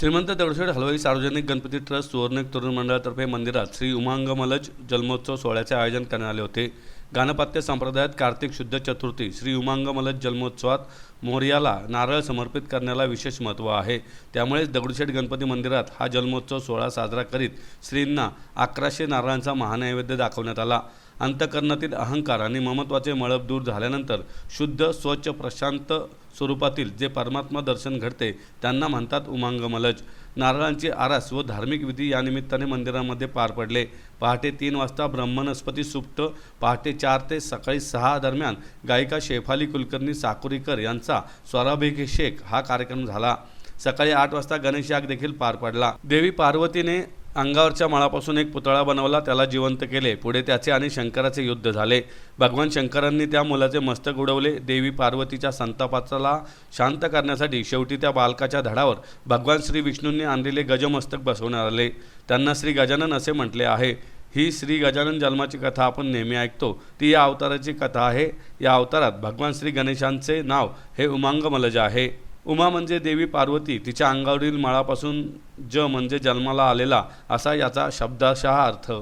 श्रीमंत दगडूशेठ हलवाई सार्वजनिक गणपती ट्रस्ट सुवर्णिक तरुण मंडळातर्फे मंदिरात श्री उमांगमलज जन्मोत्सव सोहळ्याचे आयोजन करण्यात आले होते. गाणपत्य संप्रदायात कार्तिक शुद्ध चतुर्थी श्री उमांगमलज जन्मोत्सवात मोर्याला नारळ समर्पित करण्याला विशेष महत्त्व आहे. त्यामुळेच दगडूशेठ गणपती मंदिरात हा जन्मोत्सव सोहळा साजरा करीत श्रींना अकराशे नारळांचा महानैवेद्य दाखवण्यात आला. अंतकरणातील अहंकार आणि ममत्वाचे मळब दूर झाल्यानंतर शुद्ध स्वच्छ प्रशांत स्वरूपातील जे परमात्मा दर्शन घडते त्यांना म्हणतात उमांगमलज. नारळांची आरास व धार्मिक विधी या निमित्ताने मंदिरामध्ये पार पडले. पहाटे तीन वाजता ब्रह्मनस्पती सुप्त पहाटे चार ते सकाळी सहा दरम्यान गायिका शेफाली कुलकर्णी साकुरीकर यांचा स्वराभिषेक हा कार्यक्रम झाला. सकाळी आठ वाजता गणेश याग देखील पार पडला. देवी पार्वतीने अंगावरच्या मळापासून एक पुतळा बनवला त्याला जिवंत केले. पुढे त्याचे आणि शंकराचे युद्ध झाले. भगवान शंकरांनी त्या मुलाचे मस्तक उडवले. देवी पार्वतीच्या संतापाचाला शांत करण्यासाठी शेवटी त्या बालकाच्या धडावर भगवान श्री विष्णूंनी आणलेले गजमस्तक बसवण्यात आले. त्यांना श्री गजानन असे म्हटले आहे. ही श्री गजानन जन्माची कथा आपण नेहमी ऐकतो. ती या अवताराची कथा आहे. या अवतारात भगवान श्री गणेशांचे नाव हे उमांगमलज आहे. उमा म्हणजे देवी पार्वती तिच्या अंगावरील माळापासून ज म्हणजे जन्माला आलेला असा याचा शब्दशः अर्थ.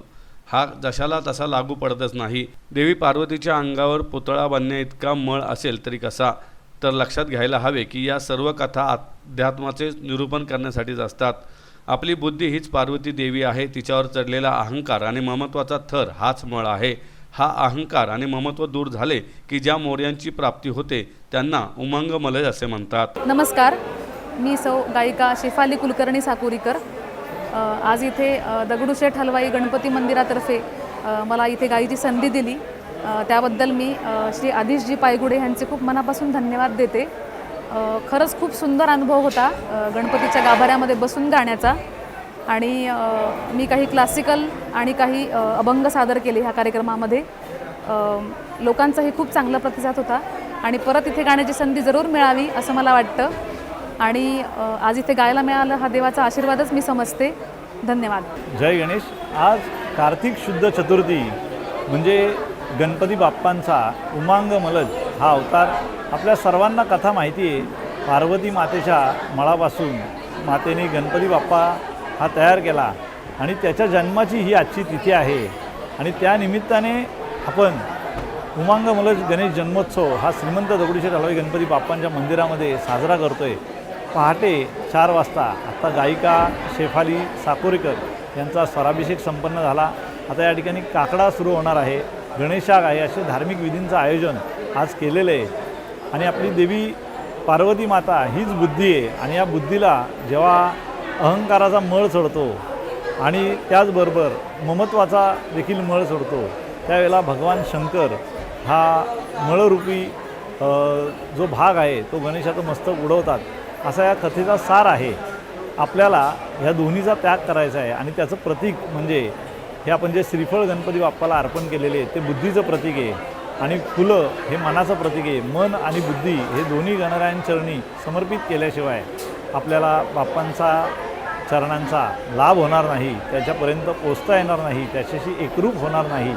हा जशाला तसा लागू पडतच नाही. देवी पार्वतीच्या अंगावर पुतळा बनण्या इतका मळ असेल तरी कसा? तर लक्षात घ्यायला हवे की या सर्व कथा अध्यात्माचे निरूपण करण्यासाठीच असतात. आपली बुद्धी हीच पार्वती देवी आहे तिच्यावर चढलेला अहंकार आणि ममत्वाचा थर हाच मळ आहे. हा अहंकार आणि ममत्व दूर झाले की ज्या मोर्यांची प्राप्ती होते त्यांना उमंग मलज असे म्हणतात. नमस्कार मी सौ गायिका शेफाली कुलकर्णी साकुरीकर. आज इथे दगडूशेठ हलवाई गणपती मंदिरातर्फे मला इथे गायीची संधी दिली. त्याबद्दल मी श्री आदिशजी पायगुडे यांचे खूप मनापासून धन्यवाद देते. खरंच खूप सुंदर अनुभव होता गणपतीच्या गाभाऱ्यामध्ये बसून गाण्याचा. आणि मी काही क्लासिकल आणि काही अभंग सादर केले ह्या कार्यक्रमामध्ये. लोकांचाही खूप चांगला प्रतिसाद होता. आणि परत इथे गाण्याची संधी जरूर मिळावी असं मला वाटतं. आणि आज इथे गायला मिळालं हा देवाचा आशीर्वादच मी समजते. धन्यवाद. जय गणेश. आज कार्तिक शुद्ध चतुर्थी म्हणजे गणपती बाप्पांचा उमांग मलज हा अवतार आपल्या सर्वांना कथा माहिती आहे. पार्वती मातेच्या मळापासून मातेने गणपती बाप्पा हा तयार केला आणि त्याच्या जन्माची ही आजची तिथी आहे. आणि त्या निमित्ताने आपण उमांग मलज गणेश जन्मोत्सव हा श्रीमंत दगडूशेठ हलवाई गणपती बाप्पांच्या मंदिरामध्ये साजरा करतो आहे पहाटे चार वाजता आत्ता गायिका शेफाली साकोरीकर यांचा स्वराभिषेक संपन्न झाला. आता या ठिकाणी काकडा सुरू होणार आहे. गणेशाग आहे असे धार्मिक विधींचं आयोजन आज केलेलं आहे. आणि आपली देवी पार्वती माता हीच बुद्धी आहे. आणि या बुद्धीला जेव्हा अहंकाराचा मळ चढतो आणि त्याचबरोबर ममत्वाचा देखील मळ चढतो त्यावेळेला भगवान शंकर हा मळरूपी जो भाग आहे तो गणेशाचं मस्तक उडवतात असा या कथेचा सार आहे. आपल्याला ह्या दोन्हीचा त्याग करायचा आहे आणि त्याचं प्रतीक म्हणजे हे आपण जे श्रीफळ गणपती बाप्पाला अर्पण केलेले ते बुद्धीचं प्रतीक आहे आणि फुलं हे मनाचं प्रतीक आहे. मन आणि बुद्धी हे दोन्ही गणरायांचरणी समर्पित केल्याशिवाय आपल्याला बाप्पांचा चरणांचा लाभ होणार नाही त्याच्यापर्यंत पोचता येणार नाही त्याच्याशी एकरूप होणार नाही.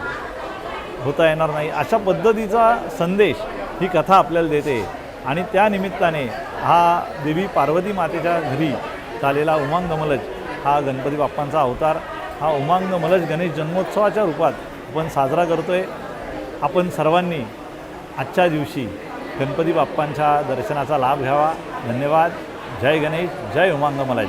होता येणार नाही. अशा पद्धतीचा संदेश ही कथा आपल्याला देते. आणि त्या निमित्ताने हा देवी पार्वती मातेच्या घरी झालेला उमांग मलज हा गणपती बाप्पांचा अवतार हा उमांग मलज गणेश जन्मोत्सवाच्या रूपात आपण साजरा करतो आहे आपण सर्वांनी आजच्या दिवशी गणपती बाप्पांच्या दर्शनाचा लाभ घ्यावा. धन्यवाद. जय गणेश. जय उमांग मलज.